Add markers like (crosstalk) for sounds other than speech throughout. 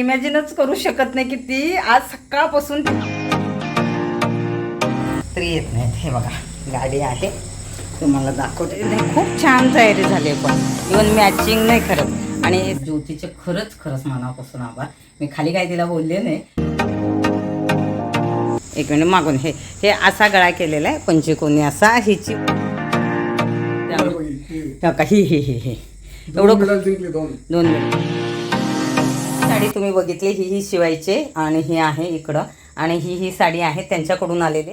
इमॅजिनच करू शकत नाही की ती आज सकाळपासून तरी येत नाहीत. हे बघा गाडी आहे. तुम्हाला दाखवते. नाही खूप छान तयारी झाली पण. इवन मॅचिंग नाही खरंच आणि ज्योतीचे खरंच खरंच मनापासून आभार. मी खाली काय तिला बोलले नाही. एक मिनिट मागून हे हे असा गळा केलेला आहे पंचकोनी असा हिची. त्यामुळे- हो का? ही ही ही ही. एवढं दोन मिनिट. साडी तुम्ही बघितली ही ही शिवायचे आणि ही आहे इकडं. आणि ही ही साडी आहे त्यांच्याकडून आलेली.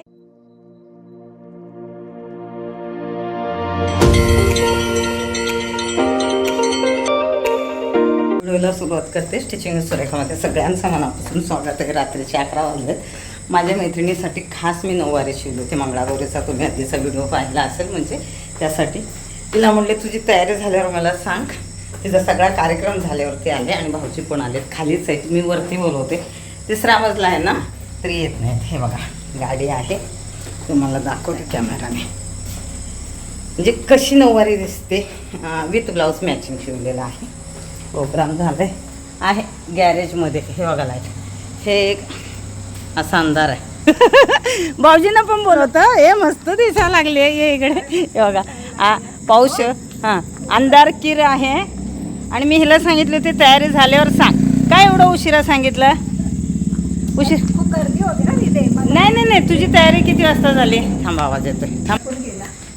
व्हिडिओला सुरुवात करते. स्टिचिंग सुरेखामध्ये सगळ्यांचं मनापासून स्वागत आहे. रात्रीचे अकरा वाजलेत. माझ्या मैत्रिणीसाठी खास मी नऊवारी शिवले होते. मंगळागौरीचा तुम्ही आधीचा व्हिडिओ पाहिला असेल म्हणजे त्यासाठी. तिला म्हणले तुझी तयारी झाल्यावर मला सांग. तिचा सगळा कार्यक्रम झाल्यावरती आले आणि भाऊजी पण आलेत. खालीच आहेत. मी वरती बोलवते. तिसरा मजला आहे ना? तरी येत नाहीत. हे बघा गाडी आहे. तुम्हाला दाखवते कॅमेराने. म्हणजे कशी नऊवारी दिसते? विथ ब्लाऊज मॅचिंग शिवलेला आहे. प्रोग्राम झालाय. आहे गॅरेजमध्ये. हे बघा लाइट हे एक असा अंधार आहे. (laughs) भाऊजींना पण बोलवत. हे मस्त दिसायला लागले. ये इकडे. हे बघा. पाऊस. हां अंधार किर आहे. आणि मी हिला सांगितले होते तयारी झाल्यावर सांग. काय एवढं उशिरा सांगितलं? उशीर खूप गर्दी होती ना तिथे. नाही नाही नाही तुझी तयारी किती वाजता झाली? थांब आवाज येतोय. थांब.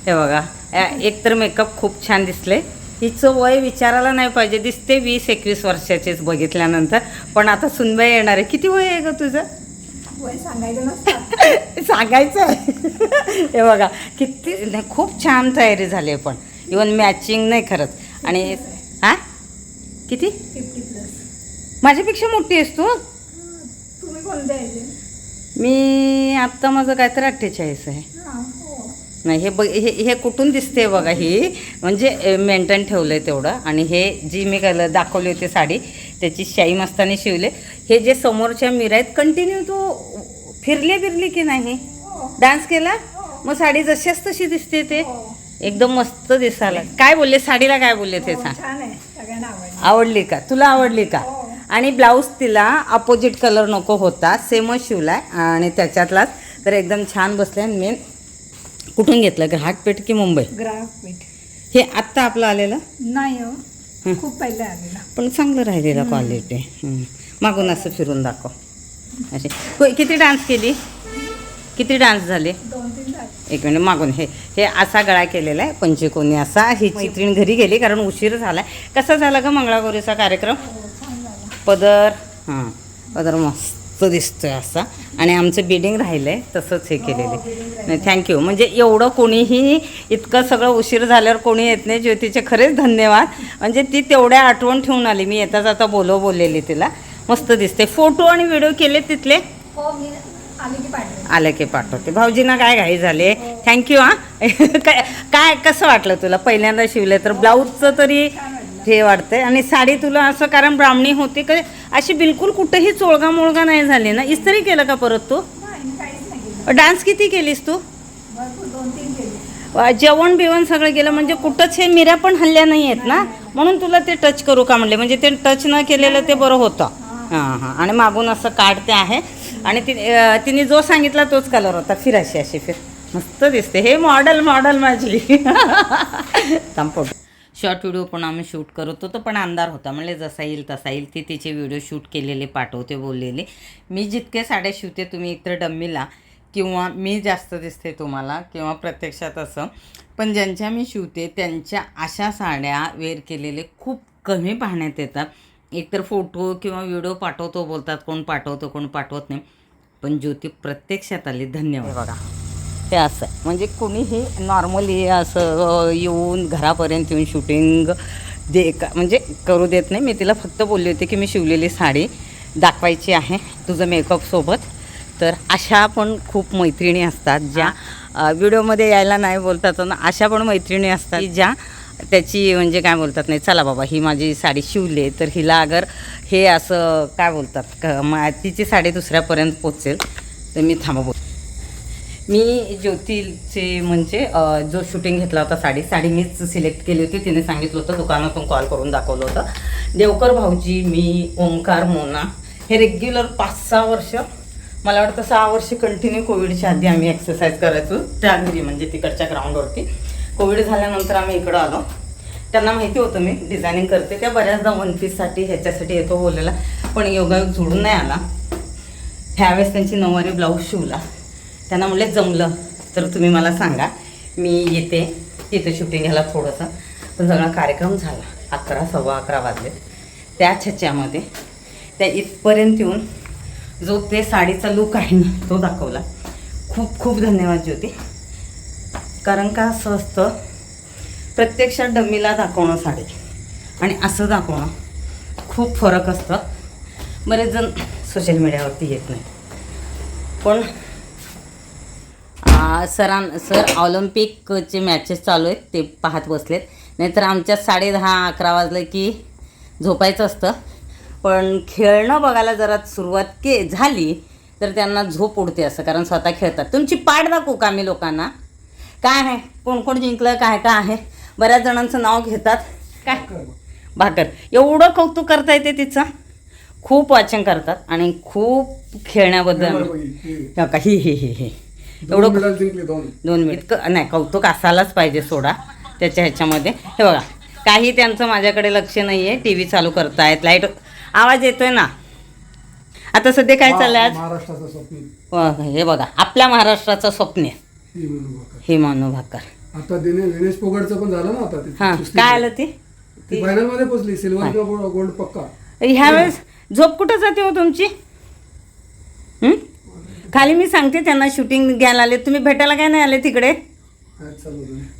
हे बघा या- एकतर मेकअप खूप छान दिसले. हिचं वय विचारायला नाही पाहिजे दिसते वीस एकवीस वर्षाचीच बघितल्यानंतर. पण आता सुनबाई येणार आहे. किती वय आहे ग तुझं? वय सांगायचं (laughs) नसतं. सांगायचं आहे. हे बघा किती खूप छान तयारी झाली आहे पण. इवन मॅचिंग नाही खरंच. आणि हा? किती? Fifty plus. माझ्यापेक्षा मोठी आहेस तू. तुम्ही कोणते मी आत्ता माझं काय तर अठ्ठेचाळीस आहे. हां हो. नाही हे बघ हे हे कुठून दिसते बघा ही. म्हणजे मेंटेन ठेवलं आहे तेवढं. आणि हे जी मी कल दाखवली होती साडी त्याची शाई मस्तानी शिवले. हे जे समोरच्या मिरा आहेत कंटिन्यू तू फिरले फिरली की नाही? हो. डान्स केला? मग साडी जशीच तशी दिसते ते. हो. एकदम मस्त दिसायला. काय बोलले? साडीला काय बोलले ते हो, सांग. छान आहे. सगळ्यांना आवडलं. आवडली का? तुला आवडली का? हो. आणि ब्लाऊज तिला अपोजिट कलर नको होता. सेमच शिवलाय आणि त्याच्यातलाच तर एकदम छान बसले. आणि मेन कुठून घेतलं? घाटपेठ की मुंबई? ग्राफ मीठ हे आत्ता आपलं आलेलं? नाही हो. खूप पहिले आलेला. पण चांगलं राहिलेलं क्वालिटी मागून असं फिरून दाखव. असे किती डान्स केली? किती डान्स झाले? एक मिनिट मागून हे हे असा गळा केलेला आहे पंचकोनी असा. ही मैत्रीण घरी गेली कारण उशीर झाला कसा झाला का मंगळागौरीचा कार्यक्रम? हो पदर हां पदर मस्त दिसतोय असा. आणि आमचं बिडिंग राहिलं आहे तसंच हे केलेलं नाही थँक्यू म्हणजे एवढं कोणीही इतकं सगळं उशीर झाल्यावर कोणी येत नाही. ज्योतीचे खरेच धन्यवाद. म्हणजे ती तेवढ्या आठवण ठेवून आली. मी येता जाता बोलव बोललेली तिला. मस्त दिसते. फोटो आणि व्हिडिओ केले तिथले? हो मी आले की पाठवते. भाऊजींना काय घाई झाले? थँक्यू हां. काय काय कसं वाटलं तुला? पहिल्यांदा शिवले तर ब्लाऊजचं तरी हे वाटतंय. आणि साडी तुला असं कारण ब्राह्मणी होती का अशी बिलकुल कुठेही चोळगा मोळगा नाही झाली ना? इस्त्री केलं का परत तू? डान्स किती केलीस तू? जेवण बिवण सगळं गेलं म्हणजे कुठंच हे मिऱ्या पण हल्ल्या नाही आहेत ना? म्हणून तुला ते टच करू का म्हणले? म्हणजे ते टच न केलेलं ते बरं होतं. हां हां. आणि मागून असं काढते आहे. आणि ति तिने जो सांगितला तोच कलर होता. फिर अशी अशी फिर. मस्त दिसते. हे मॉडेल मॉडेल माझी. थांब शॉर्ट व्हिडिओ पण आम्ही शूट करत होतो पण अंधार होता. म्हणजे जसा येईल तसा येईल. ती तिचे व्हिडिओ शूट केलेले पाठवते बोललेले. मी जितके साड्या शिवते तुम्ही इतर डम्मीला किंवा मी जास्त दिसते तुम्हाला किंवा प्रत्यक्षात असं पण ज्यांच्या मी शिवते त्यांच्या अशा साड्या वेअर केलेले खूप कमी पाहण्यात येतात. एकतर फोटो किंवा व्हिडिओ पाठवतो बोलतात कोण पाठवतो कोण पाठवत नाही. पण ज्योती प्रत्यक्षात आली धन्यवाद. बघा. हे असं आहे. म्हणजे कुणीही नॉर्मली असं येऊन घरापर्यंत येऊन शूटिंग दे का म्हणजे करू देत नाही. मी तिला फक्त बोलली होती की मी शिवलेली साडी दाखवायची आहे तुझं मेकअपसोबत तर अशा पण खूप मैत्रिणी असतात ज्या व्हिडिओमध्ये यायला नाही बोलतात. ना अशा पण मैत्रिणी असतात ज्या त्याची म्हणजे काय बोलतात नाही चला बाबा ही माझी साडी शिवली तर हिला अगर हे असं काय बोलतात क- मा- तिची साडी दुसऱ्यापर्यंत पोचेल तर मी थांबा बोल. मी ज्योतीचे म्हणजे जो शूटिंग घेतला होता साडी साडी मीच सिलेक्ट केली होती तिने सांगितलं होतं दुकानातून कॉल करून दाखवलं होतं. देवकर भाऊजी मी ओंकार मोना हे रेग्युलर पाच सहा वर्ष मला वाटतं सहा वर्ष कंटिन्यू कोविडच्या आधी आम्ही एक्सरसाइज करायचो त्या घरी म्हणजे तिकडच्या ग्राउंडवरती कोविड झाल्यानंतर आम्ही इकडं आलो. त्यांना माहिती होतं मी डिझायनिंग करते त्या बऱ्याचदा वन पीससाठी ह्याच्यासाठी येतो बोललेला पण योगायोग जुळून नाही आला. ह्यावेळेस त्यांची नऊवारी ब्लाऊज शिवला. त्यांना म्हणले जमलं तर तुम्ही मला सांगा. मी येते तिथे शूटिंग घ्यायला थोडंसं. पण सगळा कार्यक्रम झाला. अकरा सव्वा अकरा वाजले. त्या छच्यामध्ये त्या इथपर्यंत येऊन जो ते साडीचा लुक आहे ना तो दाखवला. खूप खूप धन्यवाद ज्योती. कारण का असं असतं? प्रत्यक्षात डमीला दाखवणं साडी. आणि असं दाखवणं खूप फरक असतं. बरेच जण सोशल मीडियावरती येत नाही. पण सरां सर ऑलिम्पिकचे मॅचेस चालू आहेत ते पाहत बसलेत. नाहीतर आमच्या साडे दहा अकरा वाजलं की झोपायचं असतं. पण खेळणं बघायला जरा सुरुवात के झाली तर त्यांना झोप उडते असं कारण स्वतः खेळतात. तुमची पाठ दाखवू का मी लोकांना? काय आहे? कोण कोण जिंकलं काय काय आहे? बऱ्याच जणांचं नाव घेतात. काय? भाकर. एवढं कौतुक करता येते तिचं. खूप वाचन करतात आणि खूप खेळण्याबद्दल. हो. का ही ही ही एवढं दोन. दोन मिनिट क- नाही कौतुक असायलाच पाहिजे सोडा त्याच्या ह्याच्यामध्ये. हे बघा काही त्यांचं माझ्याकडे लक्ष नाही आहे टी व्ही चालू करतायत लाइट आवाज येतोय ना. आता सध्या काय चाललंय आज? हे बघा आपल्या महाराष्ट्राचं स्वप्न आहे ही म्हणून बघा. हे मानू भाकर आता दिने विनेश पोगटचं पण झालं ना आता हां. काय आलं ती? फायनलमध्ये पोहोचली सिल्वर किंवा गोल्ड पक्का. ह्या वेळेस झोप कुठं जाते हो तुमची? खाली मी सांगते त्यांना शूटिंग घ्यायला आले. तुम्ही भेटायला काय नाही आले तिकडे?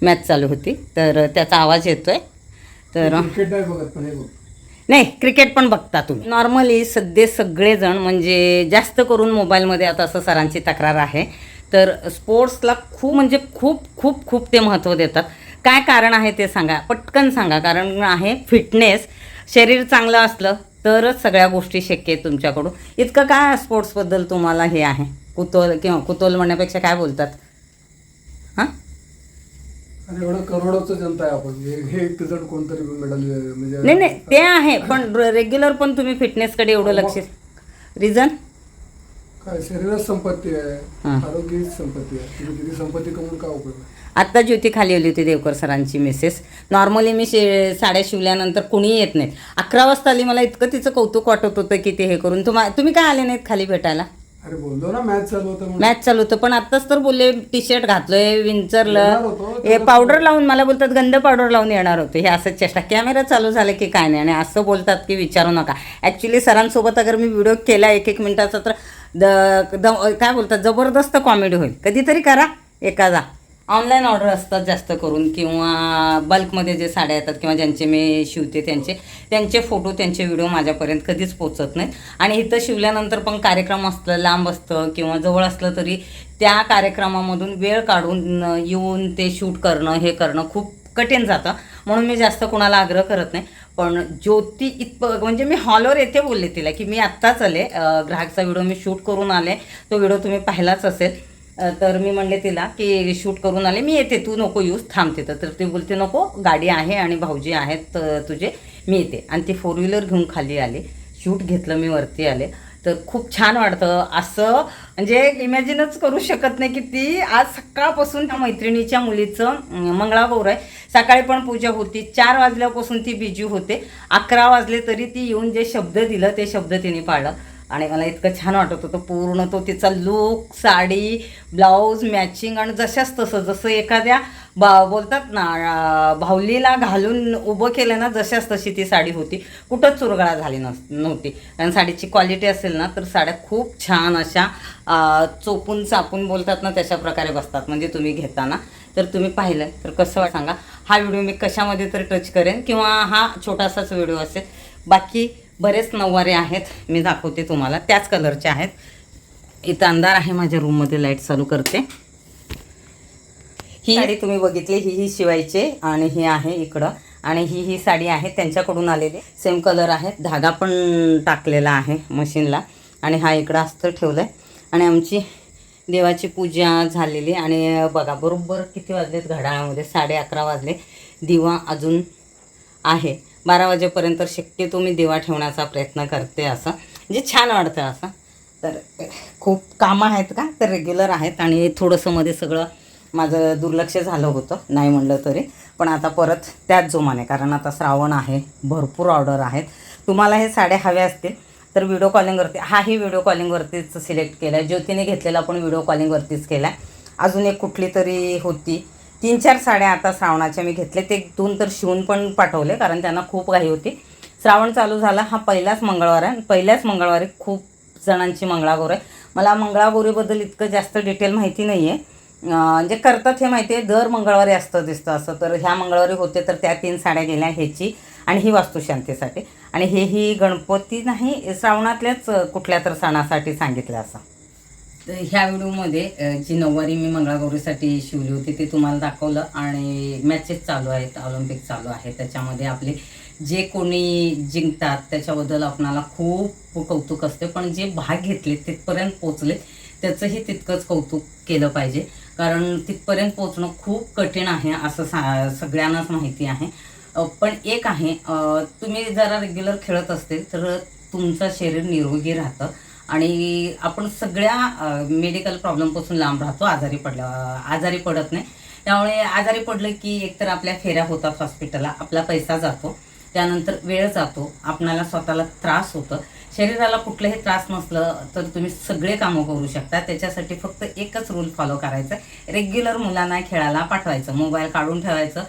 मॅच चालू होती. तर त्याचा आवाज येतोय. तर नाही क्रिकेट पण बघता तुम्ही. नॉर्मली सध्या सगळेजण म्हणजे जास्त करून मोबाईलमध्ये आता असं सरांची तक्रार आहे. तर स्पोर्ट्सला खूप म्हणजे खूप खूप खूप ते महत्त्व देतात. काय कारण आहे ते सांगा. पटकन सांगा कारण आहे फिटनेस. शरीर चांगलं असलं तरच सगळ्या गोष्टी शक्य आहेत तुमच्याकडून. इतकं काय स्पोर्ट्सबद्दल तुम्हाला हे आहे? कुतोल किंवा कुतोल म्हणण्यापेक्षा काय बोलतात? हां? आणि एवढं करोडोचं जनता आहे आपण. हे- हे एक जण कोणतरी मेडल म्हणजे नाही नाही ते आहे पण रेग्युलर पण तुम्ही फिटनेसकडे एवढं लक्ष रिझन काय शरीरच संपत्ती आहे हां. आरोग्य हीच संपत्ती आहे. तुम्ही किती संपत्ती कमवून काय उपयोग आहे? आत्ता ज्योती खाली आली होती देवकर सरांची मिसेस नॉर्मली मी शे साड्या शिवल्यानंतर कुणीही येत नाहीत. अकरा वाजता आली मला इतकं तिचं कौतुक वाटत होतं की ते हे करून. तुम्हा तुम्ही काय आले नाहीत खाली भेटायला? अरे बोललो ना मॅच चालू होतं म्हणून. मॅच चालू होतं पण आत्ताच तर बोलले टी शर्ट घातलोय येणार विंचरलं होतो, हे पावडर लावून मला बोलतात गंध पावडर लावून येणार होते. हे असं चेष्टा. कॅमेरा चालू झाले की काय नाही आणि असं बोलतात की विचारू नका. ॲक्च्युली सरांसोबत अगर मी व्हिडिओ केला एक एक मिनिटाचा तर द द काय बोलतात जबरदस्त कॉमेडी होईल. कधीतरी करा एखादा ऑनलाईन ऑर्डर असतात जास्त करून किंवा बल्कमध्ये जे साड्या येतात किंवा ज्यांचे मी शिवते त्यांचे त्यांचे फोटो त्यांचे व्हिडिओ माझ्यापर्यंत कधीच पोचत नाहीत. आणि इथं शिवल्यानंतर पण कार्यक्रम असतं लांब असतं किंवा जवळ असलं तरी त्या कार्यक्रमामधून वेळ काढून येऊन ते शूट करणं हे करणं खूप कठीण जातं. म्हणून मी जास्त कोणाला आग्रह करत नाही. पण ज्योती इतपं म्हणजे मी हॉलवर येथे बोलले तिला की मी आत्ताच आले. ग्राहकचा व्हिडिओ मी शूट करून आले. तो व्हिडिओ तुम्ही पाहिलाच असेल. तर मी म्हणले तिला की शूट करून आले. मी येते तू नको येऊस थांबते तर ती बोलते नको गाडी आहे आणि भाऊजी आहेत तुझे मी येते. आणि ती फोर व्हीलर घेऊन खाली आले. शूट घेतलं मी वरती आले. तर खूप छान वाटतं. असं म्हणजे इमॅजिनच करू शकत नाही की ती आज सकाळपासून त्या मैत्रिणीच्या मुलीचं मंगळागौर आहे. सकाळी पण पूजा होती. चार वाजल्यापासून ती बिजी होते. अकरा वाजले तरी ती येऊन जे शब्द दिलं ते शब्द तिने पाळलं. आणि मला इतकं छान वाटत होतं. पूर्ण तो तिचा लुक साडी ब्लाऊज मॅचिंग आणि जशाच तसं जसं एखाद्या बा बोलतात ना अं, भाऊलीला घालून उभं केलं ना जशाच तशी ती साडी होती. कुठंच चुरगळा झाली नस नव्हती. कारण साडीची क्वालिटी असेल ना तर साड्या खूप छान अशा चोपून चापून बोलतात ना तशा प्रकारे बसतात. म्हणजे तुम्ही घेताना. तर तुम्ही पाहिलं. तर कसं सांगा. हा व्हिडिओ मी कशामध्ये तरी टच करेन किंवा हा छोटासाच व्हिडिओ असेल. बाकी बरेच नऊवारे आहेत. मी दाखवते तुम्हाला. त्याच कलरचे आहेत. इथं अंधार आहे माझ्या रूममध्ये लाइट चालू करते. ही साडी तुम्ही बघितली. ही ही शिवायचे आणि ही आहे इकडं. आणि ही ही साडी आहे. त्यांच्याकडून आलेली. सेम कलर आहे धागा पण टाकलेला आहे मशीनला आणि हा इकडं अस्तर ठेवलं आहे आणि आमची देवाची पूजा झालेली. आणि बघा बरोबर किती वाजलेत घड्याळामध्ये? साडे अकरा वाजले. दिवा अजून आहे. बारा वाजेपर्यंत शक्यतो मी दिवा ठेवण्याचा प्रयत्न करते असं. म्हणजे छान वाटतं असं. तर खूप कामं आहेत का? तर रेग्युलर आहेत आणि थोडंसं मध्ये सगळं माझं दुर्लक्ष झालं होतं नाही म्हणलं तरी. पण आता परत त्याच जोमाने कारण आता श्रावण आहे भरपूर ऑर्डर आहेत. तुम्हाला हे साड्या हव्या असतील तर व्हिडिओ कॉलिंगवरती हाही व्हिडिओ कॉलिंगवरतीच सिलेक्ट केला आहे ज्योतीने घेतलेला पण व्हिडिओ कॉलिंगवरतीच केला आहे अजून एक कुठली तरी होती तीन चार साड्या आता श्रावणाच्या मी घेतले ते दोन तर शिवून पण पाठवले कारण त्यांना खूप घाई होती. श्रावण चालू झाला हा पहिलाच मंगळवार आहे. आणि पहिल्याच मंगळवारी खूप जणांची मंगळागौर आहे. मला मंगळागौरीबद्दल इतकं जास्त डिटेल माहिती नाही आहे म्हणजे करतात हे माहिती आहे दर मंगळवारी असतं दिसतं असं. तर ह्या मंगळवारी होते तर त्या तीन साड्या गेल्या ह्याची आणि ही वास्तुशांतीसाठी. आणि हे ही गणपती नाही श्रावणातल्याच कुठल्या तर सणासाठी सांगितलं असं. तर ह्या व्हिडिओमध्ये जी नऊवारी मी मंगळागौरीसाठी शिवली होती ते तुम्हाला दाखवलं आणि मॅचेस चालू आहेत ऑलिम्पिक चालू आहे त्याच्यामध्ये आपले जे कोणी जिंकतात त्याच्याबद्दल आपणाला खूप कौतुक असते. पण जे भाग घेतले तिथपर्यंत पोचले त्याचंही तितकंच कौतुक केलं पाहिजे. कारण तिथपर्यंत पोचणं खूप कठीण आहे असं सा सगळ्यांनाच माहिती आहे. पण एक आहे तुम्ही जरा रेग्युलर खेळत असतील तर तुमचं शरीर निरोगी राहतं. आणि आपण सगळ्या मेडिकल प्रॉब्लेमपासून लांब राहतो आजारी पडल्या आजारी पडत नाही. त्यामुळे आजारी पडलं की एकतर आपल्या फेऱ्या होतात हॉस्पिटलला आपला पैसा जातो त्यानंतर वेळ जातो आपणाला स्वतःला त्रास होतं. शरीराला कुठलंही त्रास नसलं तर तुम्ही सगळे कामं करू शकता. त्याच्यासाठी फक्त एकच रूल फॉलो करायचा. रेग्युलर मुलांना खेळायला पाठवायचं मोबाईल काढून ठेवायचं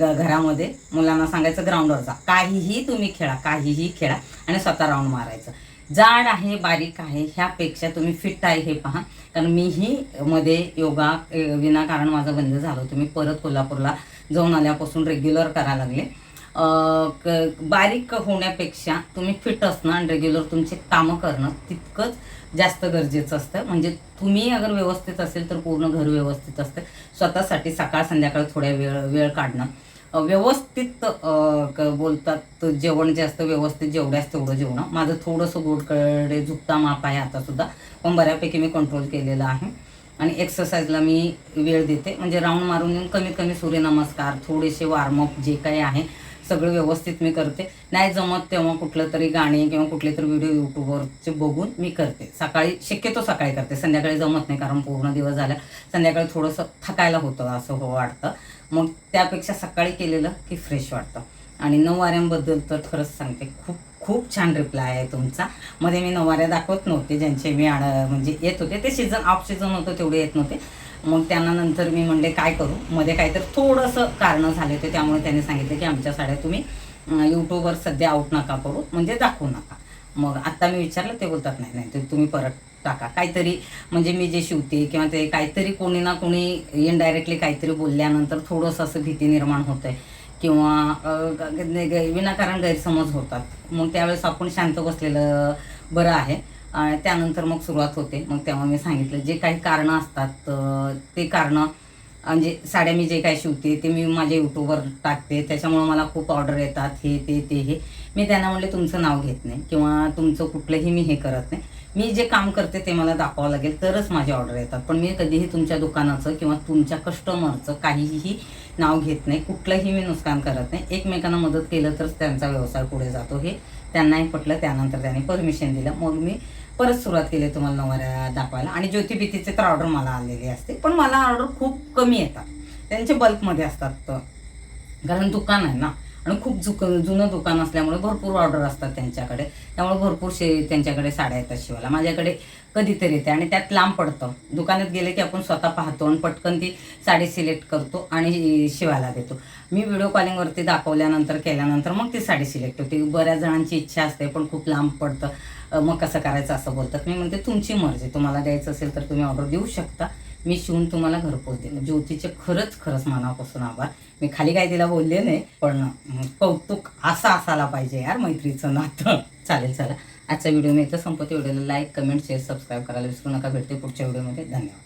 ग घरामध्ये. मुलांना सांगायचं ग्राउंडवर जा. काहीही तुम्ही खेळा काहीही खेळा आणि स्वतः राऊंड मारायचं. जाड आहे बारीक आहे ह्यापेक्षा तुम्ही फिट आहे हे पहा. कारण मीही मध्ये योगा विनाकारण माझं बंद झालं. होतं मी परत कोल्हापूरला जाऊन आल्यापासून रेग्युलर करायला लागले. बारीक होण्यापेक्षा तुम्ही फिट असणं आणि रेग्युलर तुमचे कामं करणं तितकंच जास्त गरजेचं असतं. म्हणजे तुम्ही अगर व्यवस्थित असेल तर पूर्ण घर व्यवस्थित असतं. स्वतःसाठी सकाळ संध्याकाळ थोड्या वेळ वेळ काढणं. व्यवस्थित बोलतात जेवण जास्त व्यवस्थित जेवढ्यास तेवढं जेवणं. माझं थोडंसं गोडकडे झुकता माप आहे आता सुद्धा पण बऱ्यापैकी मी कंट्रोल केलेलं आहे. आणि एक्सरसाइजला मी वेळ देते. म्हणजे राऊंड मारून येऊन कमीत कमी सूर्यनमस्कार थोडेसे वॉर्मअप जे काही आहे सगळं व्यवस्थित मी करते. नाही जमत तेव्हा कुठलं तरी गाणे किंवा कुठले तरी व्हिडिओ यूट्यूबवरचे बघून मी करते. सकाळी शक्यतो सकाळी करते. संध्याकाळी जमत नाही कारण पूर्ण दिवस झाला. संध्याकाळी थोडंसं थकायला होतं असं हो वाटतं. मग त्यापेक्षा सकाळी केलेलं की फ्रेश वाटतं. आणि नऊवाऱ्यांबद्दल तर खरंच सांगते. खूप खूप छान रिप्लाय आहे तुमचा. मध्ये मी नऊवाऱ्या दाखवत नव्हते. ज्यांचे मी आड म्हणजे येत होते. ते सीझन ऑफ सीझन होतं तेवढे येत नव्हते. मग त्यांना नंतर मी म्हणले काय करू? मध्ये काहीतरी थोडंसं कारणं झाले होते त्यामुळे त्यांनी सांगितलं की आमच्या साड्या तुम्ही यूट्यूबवर सध्या आउट नका करू म्हणजे दाखवू नका. मग आत्ता मी विचारलं ते बोलतात नाही नाही ते तुम्ही परत टाका. काहीतरी म्हणजे मी जे शिवते किंवा ते काहीतरी कोणी ना कोणी इनडायरेक्टली काहीतरी बोलल्यानंतर थोडंसं असं भीती निर्माण होते किंवा विनाकारण गैरसमज होतात. मग त्यावेळेस आपण शांत बसलेलं बरं आहे. आणि त्यानंतर मग सुरुवात होते. मग तेव्हा मी सांगितलं जे काही कारणं असतात ते कारणं म्हणजे साड्या मी जे काय शिवते ते मी माझ्या यूट्यूबवर टाकते. त्याच्यामुळं मला खूप ऑर्डर येतात हे ते ते हे. मी त्यांना म्हणले तुमचं नाव घेत नाही किंवा तुमचं कुठलंही मी हे करत नाही. मी जे काम करते ते मला दाखवावं लागेल तरच माझे ऑर्डर येतात. पण मी कधीही तुमच्या दुकानाचं किंवा तुमच्या कस्टमरचं काहीही नाव घेत नाही. कुठलंही मी नुकसान करत नाही. एकमेकांना मदत केलं तरच त्यांचा व्यवसाय पुढे जातो. हे त्यांनाही पटलं. त्यानंतर त्यांनी परमिशन दिलं. मग मी परत सुरुवात केली तुम्हाला नवऱ्या दाखवायला. आणि ज्योतिबितीचे तर ऑर्डर मला आलेली असते. पण मला ऑर्डर खूप कमी येतात. त्यांचे बल्कमध्ये असतात तर. कारण दुकान आहे ना. आणि खूप जुक जुनं दुकान असल्यामुळे भरपूर ऑर्डर असतात त्यांच्याकडे. त्यामुळे भरपूर शे त्यांच्याकडे साड्या येतात शिवायला. माझ्याकडे कधीतरी येते. आणि त्यात लांब पडतं. दुकानात गेले की आपण स्वतः पाहतो आणि पटकन ती साडी सिलेक्ट करतो आणि शिवायला देतो. मी व्हिडिओ कॉलिंगवरती दाखवल्यानंतर केल्यानंतर मग ती साडी सिलेक्ट होते. बऱ्याच जणांची इच्छा असते पण खूप लांब पडतं. मग कसं करायचं असं बोलतात. मी म्हणते तुमची मर्जी. तुम्हाला द्यायचं असेल तर तुम्ही ऑर्डर देऊ शकता. मी शिवून तुम्हाला घरपोच दिलं ज्योतीचे खरंच खरंच मनापासून आभार. मी खाली काय तिला बोलले नाही पण कौतुक असं असायला पाहिजे यार मैत्रीचं नातं. (laughs) चालेल चला. आजचा व्हिडिओ मी इथं संपत्ती व्हिडिओला लाईक कमेंट शेअर सबस्क्राईब करायला विसरू नका. भेटते पुढच्या व्हिडिओमध्ये. धन्यवाद.